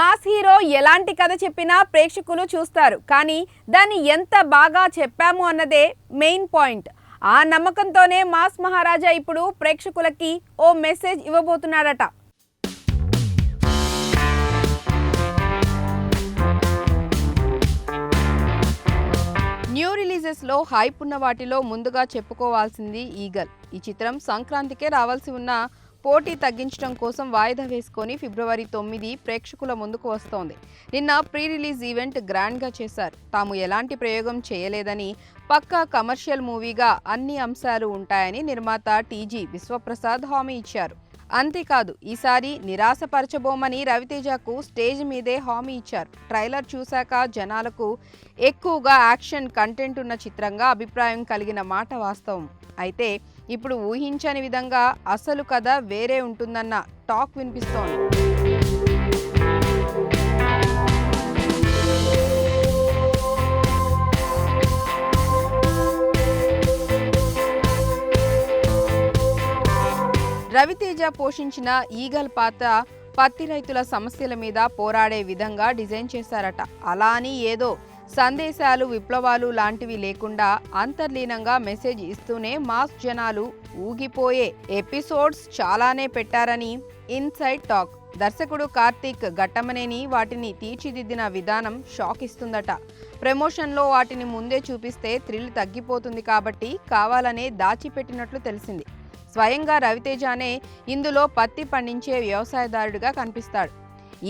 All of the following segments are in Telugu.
మాస్ హీరో ఎలాంటి కథ చెప్పినా ప్రేక్షకులు చూస్తారు. కానీ దాన్ని ఎంత బాగా చెప్పాము అన్నదే మెయిన్ పాయింట్. ఆ నమ్మకంతోనే మాస్ మహారాజా ఇప్పుడు ప్రేక్షకులకి ఓ మెసేజ్ ఇవ్వబోతున్నాడట. న్యూ రిలీజెస్లో హైప్ ఉన్న వాటిలో ముందుగా చెప్పుకోవాల్సింది ఈగల్. ఈ చిత్రం సంక్రాంతికే రావాల్సి ఉన్న పోటీ తగ్గించడం కోసం వాయిదా వేసుకొని ఫిబ్రవరి తొమ్మిది ప్రేక్షకుల ముందుకు వస్తోంది. నిన్న ప్రీ రిలీజ్ ఈవెంట్ గ్రాండ్గా చేశారు. తాము ఎలాంటి ప్రయోగం చేయలేదని పక్కా కమర్షియల్ మూవీగా అన్ని అంశాలు ఉంటాయని నిర్మాత టీజీ విశ్వప్రసాద్ హామీ ఇచ్చారు. అంతేకాదు ఈసారి నిరాశపరచబోమని రవితేజకు స్టేజ్ మీదే హామీ ఇచ్చారు. ట్రైలర్ చూశాక జనాలకు ఎక్కువగా యాక్షన్ కంటెంట్ ఉన్న చిత్రంగా అభిప్రాయం కలిగిన మాట వాస్తవం. అయితే ఇప్పుడు ఊహించని విధంగా అసలు కథ వేరే ఉంటుందన్న టాక్ వినిపిస్తోంది. రవితేజ పోషించిన ఈగల్ పాత్ర పత్తి రైతుల సమస్యల మీద పోరాడే విధంగా డిజైన్ చేశారట. అలా అని ఏదో సందేశాలు విప్లవాలు లాంటివి లేకుండా అంతర్లీనంగా మెసేజ్ ఇస్తూనే మాస్ జనాలు ఊగిపోయే ఎపిసోడ్స్ చాలానే పెట్టారని ఇన్సైడ్ టాక్. దర్శకుడు కార్తీక్ ఘట్టమనేని వాటిని తీర్చిదిద్దిన విధానం షాక్ ఇస్తుందట ప్రమోషన్లో వాటిని ముందే చూపిస్తే థ్రిల్ తగ్గిపోతుంది కాబట్టి కావాలనే దాచిపెట్టినట్లు తెలిసింది. స్వయంగా రవితేజానే ఇందులో పత్తి పండించే వ్యవసాయదారుడిగా కనిపిస్తాడు.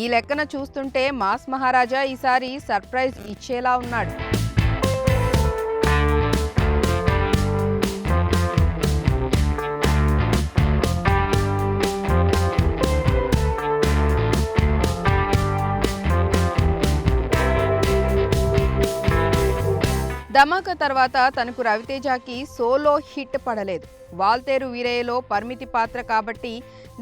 ఈ లెక్కన చూస్తుంటే మాస్ మహారాజా ఈసారి సర్ప్రైజ్ ఇచ్చేలా ఉన్నాడు. ధమాకా తర్వాత తనకు రవితేజకి సోలో హిట్ పడలేదు. వాల్తేరు వీరయ్యలో పరిమితి పాత్ర కాబట్టి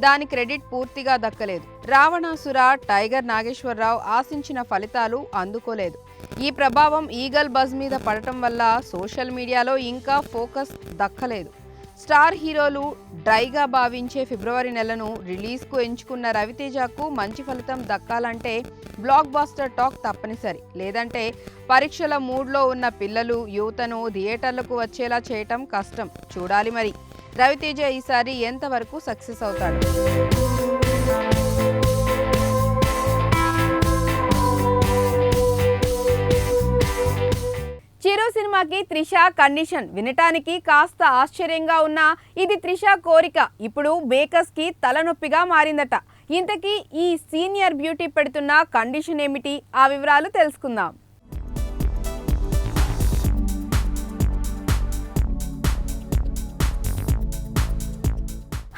దాని క్రెడిట్ పూర్తిగా దక్కలేదు. రావణాసుర టైగర్ నాగేశ్వరరావు ఆశించిన ఫలితాలు అందుకోలేదు. ఈ ప్రభావం ఈగల్ బజ్ మీద పడటం వల్ల సోషల్ మీడియాలో ఇంకా ఫోకస్ దక్కలేదు. స్టార్ హీరోలు డ్రైగా భావించే ఫిబ్రవరి నెలను రిలీజ్కు ఎంచుకున్న రవితేజకు మంచి ఫలితం దక్కాలంటే బ్లాక్ బాస్టర్ టాక్ తప్పనిసరి. లేదంటే పరీక్షల మూడ్లో ఉన్న పిల్లలు యువతను థియేటర్లకు వచ్చేలా చేయటం కష్టం. చూడాలి మరి. రవితేజ ఈసారి ఎంతవరకు సక్సెస్ అవుతాడు? చిరు సినిమాకి త్రిష కండిషన్ వినటానికి కాస్త ఆశ్చర్యంగా ఉన్నా ఇది త్రిష కోరిక. ఇప్పుడు మేకర్స్కి తలనొప్పిగా మారిందట. ఇంతకీ ఈ సీనియర్ బ్యూటీ పెడుతున్న కండిషన్ ఏమిటి? ఆ వివరాలు తెలుసుకుందాం.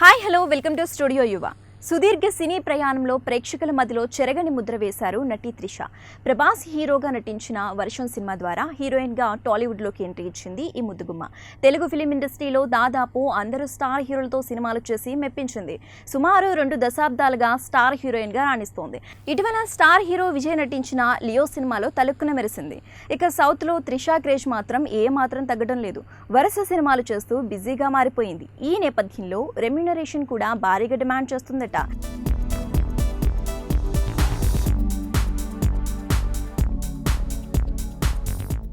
Hi hello. Welcome to studio Yuva. సుదీర్ఘ సినీ ప్రయాణంలో ప్రేక్షకుల మధ్యలో చెరగని ముద్ర వేశారు నటి త్రిష. ప్రభాస్ హీరోగా నటించిన వర్షం సినిమా ద్వారా హీరోయిన్గా టాలీవుడ్లోకి ఎంట్రీ ఇచ్చింది ఈ ముద్దుగుమ్మ. తెలుగు ఫిలిం ఇండస్ట్రీలో దాదాపు అందరూ స్టార్ హీరోలతో సినిమాలు చేసి మెప్పించింది. సుమారు రెండు దశాబ్దాలుగా స్టార్ హీరోయిన్గా రాణిస్తోంది. ఇటీవల స్టార్ హీరో విజయ్ నటించిన లియో సినిమాలో తలుక్కున మెరిసింది. ఇక సౌత్లో త్రిష క్రేజ్ మాత్రం ఏ మాత్రం తగ్గడం లేదు. వరుస సినిమాలు చేస్తూ బిజీగా మారిపోయింది. ఈ నేపథ్యంలో రెమ్యునరేషన్ కూడా భారీగా డిమాండ్ చేస్తుంది చేస్తుందట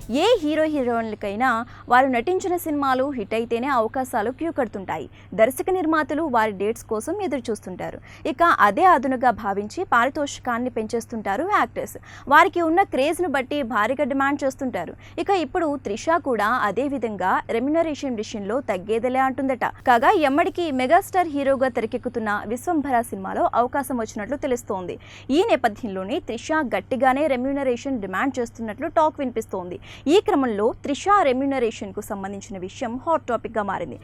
ఏ హీరో హీరోయిన్లకైనా వారు నటించిన సినిమాలు హిట్ అయితేనే అవకాశాలు క్యూ కడుతుంటాయి దర్శక నిర్మాతలు వారి డేట్స్ కోసం ఎదురు చూస్తుంటారు ఇక అదే అదునుగా భావించి పారితోషికాన్ని పెంచేస్తుంటారు యాక్టర్స్. వారికి ఉన్న క్రేజ్ను బట్టి భారీగా డిమాండ్ చేస్తుంటారు. ఇక ఇప్పుడు త్రిష కూడా అదే విధంగా రెమ్యునరేషన్ విషయంలో తగ్గేదిలే అంటుందట. కాగా ఎమ్మడికి మెగాస్టార్ హీరోగా తెరకెక్కుతున్న విశ్వంభర సినిమాలో అవకాశం వచ్చినట్లు తెలుస్తోంది. ఈ నేపథ్యంలోనే త్రిష గట్టిగానే రెమ్యునరేషన్ డిమాండ్ చేస్తున్నట్లు టాక్ వినిపిస్తోంది. ఈ క్రమంలో త్రిష రెమ్యునరేషన్కు సంబంధించిన విషయం హాట్ టాపిక్గా మారింది.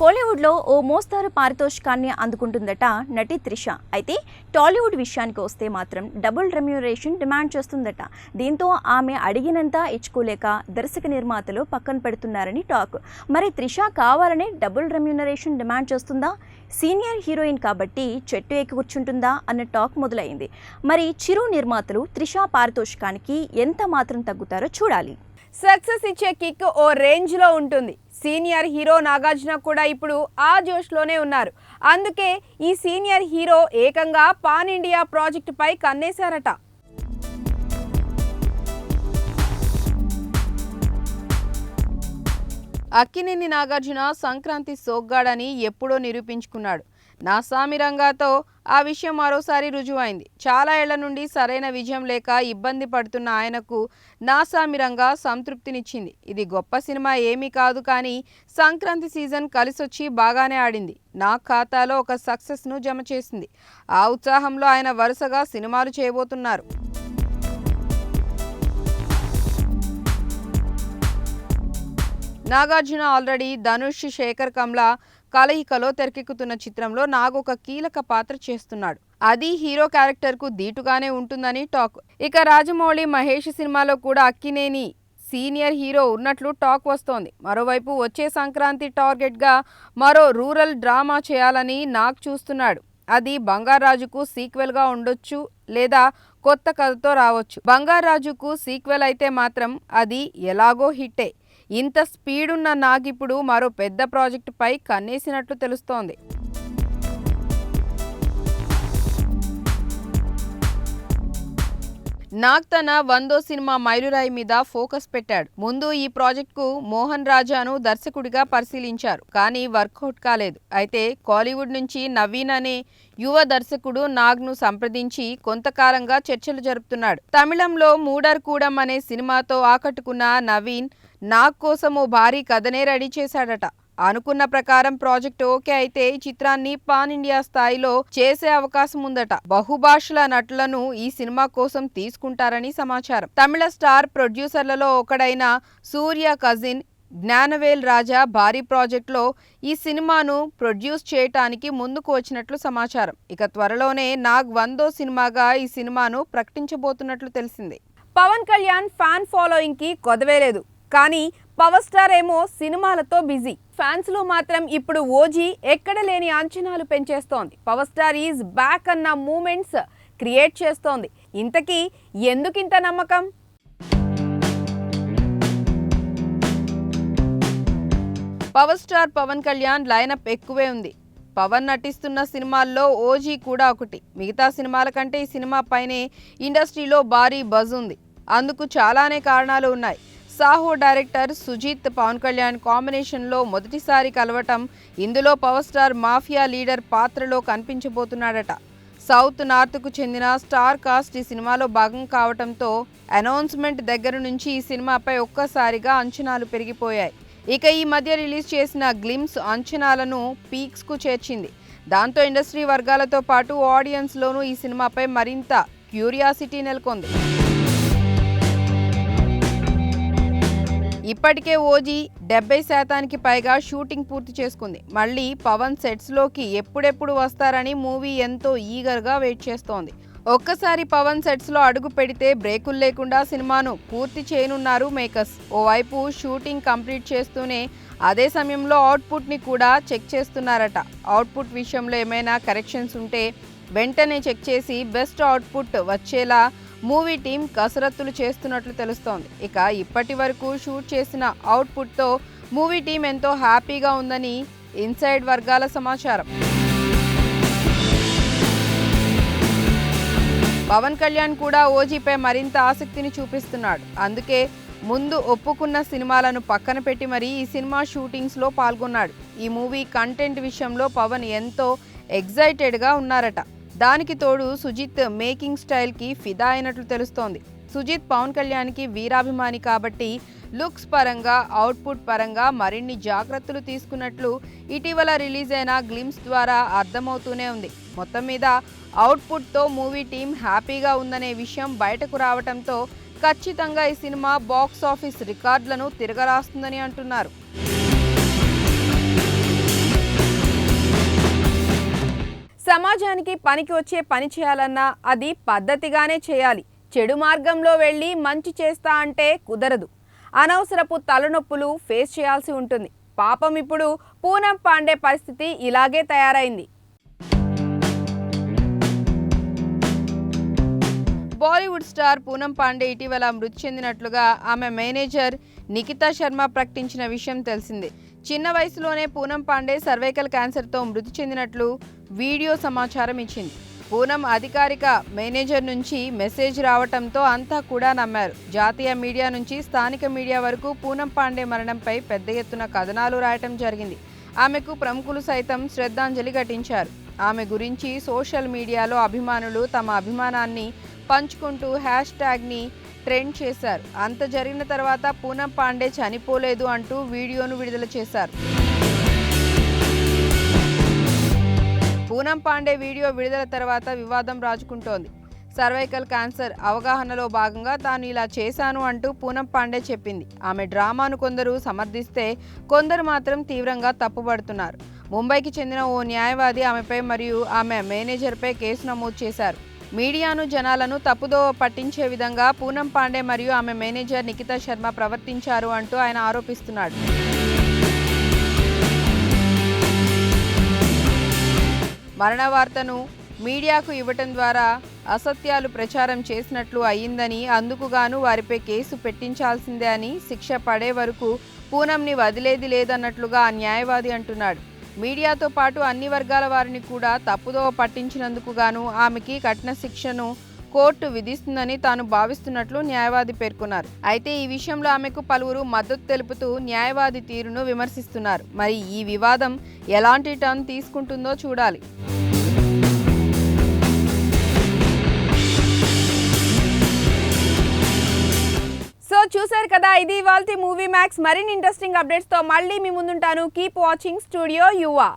కోలీవుడ్లో ఓ మోస్తారు పారితోషికాన్ని అందుకుంటుందట నటి త్రిష. అయితే టాలీవుడ్ విషయానికి వస్తే మాత్రం డబుల్ రెమ్యూరేషన్ డిమాండ్ చేస్తుందట. దీంతో ఆమె అడిగినంత ఇచ్చుకోలేక దర్శక నిర్మాతలు పక్కన పెడుతున్నారని టాక్. మరి త్రిష కావాలనే డబుల్ రెమ్యూనరేషన్ డిమాండ్ చేస్తుందా? సీనియర్ హీరోయిన్ కాబట్టి చెట్టు ఎక్కి కూర్చుంటుందా అన్న టాక్ మొదలైంది. మరి చిరు నిర్మాతలు త్రిష పారితోషికానికి ఎంత మాత్రం తగ్గుతారో చూడాలి. సక్సెస్ ఇచ్చే కిక్ ఓ రేంజ్లో ఉంటుంది. సీనియర్ హీరో నాగార్జున కూడా ఇప్పుడు ఆ జోష్లోనే ఉన్నారు. అందుకే ఈ సీనియర్ హీరో ఏకంగా పాన్ ఇండియా ప్రాజెక్టుపై కన్నేశారట. అక్కినేని నాగార్జున సంక్రాంతి సోగ్గాడని ఎప్పుడో నిరూపించుకున్నాడు. నా సామిరంగాతో ఆ విషయం మరోసారి రుజువైంది. చాలా ఏళ్ళ నుండి సరైన విజయం లేక ఇబ్బంది పడుతున్న ఆయనకు నాసామి రంగా సంతృప్తినిచ్చింది. ఇది గొప్ప సినిమా ఏమీ కాదు కానీ సంక్రాంతి సీజన్ కలిసొచ్చి బాగానే ఆడింది. నా ఖాతాలో ఒక సక్సెస్ను జమ చేసింది. ఆ ఉత్సాహంలో ఆయన వరుసగా సినిమాలు చేయబోతున్నారు. నాగార్జున ఆల్రెడీ ధనుష్ శేఖర్ కమ్లా కలయికలో తెరకెక్కుతున్న చిత్రంలో నాగ్ ఒక కీలక పాత్ర చేస్తున్నాడు. అది హీరో క్యారెక్టర్కు దీటుగానే ఉంటుందని టాక్. ఇక రాజమౌళి మహేష్ సినిమాలో కూడా అక్కినేని సీనియర్ హీరో ఉన్నట్లు టాక్ వస్తోంది. మరోవైపు వచ్చే సంక్రాంతి టార్గెట్గా మరో రూరల్ డ్రామా చేయాలని నాగ్ చూస్తున్నాడు. అది బంగారాజుకు సీక్వెల్గా ఉండొచ్చు లేదా కొత్త కథతో రావచ్చు. బంగారాజుకు సీక్వెల్ అయితే మాత్రం అది ఎలాగో హిట్టే. ఇంత స్పీడ్ ఉన్న నాగిప్పుడు మరో పెద్ద ప్రాజెక్టుపై కన్నేసినట్లు తెలుస్తోంది. నాగ్ తన వందో సినిమా మైలురాయి మీద ఫోకస్ పెట్టాడు. ముందు ఈ ప్రాజెక్టుకు మోహన్ రాజాను దర్శకుడిగా పరిశీలించారు కానీ వర్కౌట్ కాలేదు. అయితే కాలీవుడ్ నుంచి నవీన్ అనే యువ దర్శకుడు నాగ్ను సంప్రదించి కొంతకాలంగా చర్చలు జరుపుతున్నాడు. తమిళంలో మూడర్ కూడం అనే సినిమాతో ఆకట్టుకున్న నవీన్ నాగ్ కోసం ఓ భారీ కథనే రెడీ చేశాడట. అనుకున్న ప్రకారం ప్రాజెక్ట్ ఓకే అయితే ఈ చిత్రాన్ని పాన్ ఇండియా స్థాయిలో చేసే అవకాశం ఉందట. బహుభాషల నటులను ఈ సినిమా కోసం తీసుకుంటారని సమాచారం. తమిళ స్టార్ ప్రొడ్యూసర్లలో ఒకడైన సూర్య కజిన్ జ్ఞానవేల్ రాజా భారీ ప్రాజెక్టులో ఈ సినిమాను ప్రొడ్యూస్ చేయటానికి ముందుకు వచ్చినట్లు సమాచారం. ఇక త్వరలోనే నాగ్ వందో సినిమాగా ఈ సినిమాను ప్రకటించబోతున్నట్లు తెలిసింది. పవన్ కళ్యాణ్ ఫ్యాన్ ఫాలోయింగ్కి కొదవేలేదు. కానీ పవర్ స్టార్ ఏమో సినిమాలతో బిజీ. ఫ్యాన్స్లో మాత్రం ఇప్పుడు ఓజీ ఎక్కడ లేని అంచనాలు పెంచేస్తోంది. పవర్ స్టార్ ఈజ్ బ్యాక్ అన్న మూమెంట్స్ క్రియేట్ చేస్తోంది. ఇంతకీ ఎందుకింత నమ్మకం? Power star Pawan Kalyan lineup ఎక్కువే ఉంది. పవన్ నటిస్తున్న సినిమాల్లో ఓజీ కూడా ఒకటి. మిగతా సినిమాల కంటే ఈ సినిమా పైనే ఇండస్ట్రీలో భారీ బజ్ ఉంది. అందుకు చాలానే కారణాలు ఉన్నాయి. సాహో డైరెక్టర్ సుజిత్ పవన్ కళ్యాణ్ కాంబినేషన్లో మొదటిసారి కలవటం ఇందులో పవర్ స్టార్ మాఫియా లీడర్ పాత్రలో కనిపించబోతున్నాడట. సౌత్ నార్త్కు చెందిన స్టార్ కాస్ట్ ఈ సినిమాలో భాగం కావటంతో అనౌన్స్మెంట్ దగ్గర నుంచి ఈ సినిమాపై ఒక్కసారిగా అంచనాలు పెరిగిపోయాయి. ఇక ఈ మధ్య రిలీజ్ చేసిన గ్లిమ్స్ అంచనాలను పీక్స్కు చేర్చింది. దాంతో ఇండస్ట్రీ వర్గాలతో పాటు ఆడియన్స్లోనూ ఈ సినిమాపై మరింత క్యూరియాసిటీ నెలకొంది. ఇప్పటికే ఓజీ డెబ్బై శాతానికి పైగా షూటింగ్ పూర్తి చేసుకుంది. మళ్ళీ పవన్ సెట్స్లోకి ఎప్పుడెప్పుడు వస్తారని మూవీ ఎంతో ఈగర్గా వెయిట్ చేస్తోంది. ఒక్కసారి పవన్ సెట్స్లో అడుగు పెడితే బ్రేకులు లేకుండా సినిమాను పూర్తి చేయనున్నారు మేకర్స్. ఓవైపు షూటింగ్ కంప్లీట్ చేస్తూనే అదే సమయంలో అవుట్పుట్ని కూడా చెక్ చేస్తున్నారట. అవుట్పుట్ విషయంలో ఏమైనా కరెక్షన్స్ ఉంటే వెంటనే చెక్ చేసి బెస్ట్ అవుట్పుట్ వచ్చేలా మూవీ టీం కసరత్తులు చేస్తున్నట్లు తెలుస్తోంది. ఇక ఇప్పటి వరకు షూట్ చేసిన అవుట్పుట్తో మూవీ టీం ఎంతో హ్యాపీగా ఉందని ఇన్సైడ్ వర్గాల సమాచారం. పవన్ కళ్యాణ్ కూడా ఓజీపై మరింత ఆసక్తిని చూపిస్తున్నాడు. అందుకే ముందు ఒప్పుకున్న సినిమాలను పక్కన పెట్టి మరీ ఈ సినిమా షూటింగ్స్లో పాల్గొన్నాడు. ఈ మూవీ కంటెంట్ విషయంలో పవన్ ఎంతో ఎగ్జైటెడ్గా ఉన్నారట. దానికి తోడు సుజిత్ మేకింగ్ స్టైల్కి ఫిదా అయినట్లు తెలుస్తోంది. సుజిత్ పవన్ కళ్యాణ్కి వీరాభిమాని కాబట్టి లుక్స్ పరంగా అవుట్పుట్ పరంగా మరిన్ని జాగ్రత్తలు తీసుకున్నట్లు ఇటీవల రిలీజ్ అయిన గ్లిమ్స్ ద్వారా అర్థమవుతూనే ఉంది. మొత్తం మీద అవుట్పుట్తో మూవీ టీం హ్యాపీగా ఉందనే విషయం బయటకు రావడంతో ఖచ్చితంగా ఈ సినిమా బాక్స్ ఆఫీస్ రికార్డులను తిరగరాస్తుందని అంటున్నారు. సమాజానికి పనికి వచ్చే పని చేయాలన్నా అది పద్ధతిగానే చేయాలి. చెడు మార్గంలో వెళ్ళి మంచి చేస్తా అంటే కుదరదు. అనవసరపు తలనొప్పులు ఫేస్ చేయాల్సి ఉంటుంది. పాపం ఇప్పుడు పూనం పాండే పరిస్థితి ఇలాగే తయారైంది. బాలీవుడ్ స్టార్ పూనం పాండే ఇటీవల మృతి చెందినట్లుగా ఆమె మేనేజర్ నిఖితా శర్మ ప్రకటించిన విషయం తెలిసిందే. చిన్న వయసులోనే పూనం పాండే సర్వైకల్ క్యాన్సర్తో మృతి చెందినట్లు వీడియో సమాచారం ఇచ్చింది. పూనం అధికారిక మేనేజర్ నుంచి మెసేజ్ రావటంతో అంతా కూడా నమ్మారు. జాతీయ మీడియా నుంచి స్థానిక మీడియా వరకు పూనం పాండే మరణంపై పెద్ద ఎత్తున కథనాలు రాయటం జరిగింది. ఆమెకు ప్రముఖులు సైతం శ్రద్ధాంజలి ఘటించారు. ఆమె గురించి సోషల్ మీడియాలో అభిమానులు తమ అభిమానాన్ని పంచుకుంటూ హ్యాష్ ట్యాగ్ని ట్రెండ్ చేశారు. అంత జరిగిన తర్వాత పూనం పాండే చనిపోలేదు అంటూ వీడియోను విడుదల చేశారు. పూనం పాండే వీడియో విడుదల తర్వాత వివాదం రాజుకుంటోంది. సర్వైకల్ క్యాన్సర్ అవగాహనలో భాగంగా తాను ఇలా చేశాను అంటూ పూనం పాండే చెప్పింది. ఆమె డ్రామాను కొందరు సమర్థిస్తే కొందరు మాత్రం తీవ్రంగా తప్పుపడుతున్నారు. ముంబైకి చెందిన ఓ న్యాయవాది ఆమెపై మరియు ఆమె మేనేజర్పై కేసు నమోదు చేశారు. మీడియాను జనాలను తప్పుదో పట్టించే విధంగా పూనం పాండే మరియు ఆమె మేనేజర్ నిఖితా శర్మ ప్రవర్తించారు అంటూ ఆయన ఆరోపిస్తున్నాడు. మరణ వార్తను మీడియాకు ఇవ్వటం ద్వారా అసత్యాలు ప్రచారం చేసినట్లు అయ్యిందని అందుకుగాను వారిపై కేసు పెట్టించాల్సిందే అని శిక్ష పడే వరకు పూనంని వదిలేది లేదన్నట్లుగా ఆ న్యాయవాది అంటున్నాడు. మీడియాతో పాటు అన్ని వర్గాల వారిని కూడా తప్పుదోవ పట్టించినందుకు గాను ఆమెకి కఠిన శిక్షను కోర్టు విధిస్తుందని తాను భావిస్తున్నట్లు న్యాయవాది పేర్కొన్నారు. అయితే ఈ విషయంలో ఆమెకు పలువురు మద్దతు తెలుపుతూ న్యాయవాది తీరును విమర్శిస్తున్నారు. మరి ఈ వివాదం ఎలాంటి టర్న్ తీసుకుంటుందో చూడాలి. సో చూసారు కదా ఇది ఇవాళ మూవీ మ్యాక్స్. మరిన్ని ఇంట్రెస్టింగ్ అప్డేట్స్తో మళ్ళీ మీ ముందుంటాను. Keep watching studio Yuva.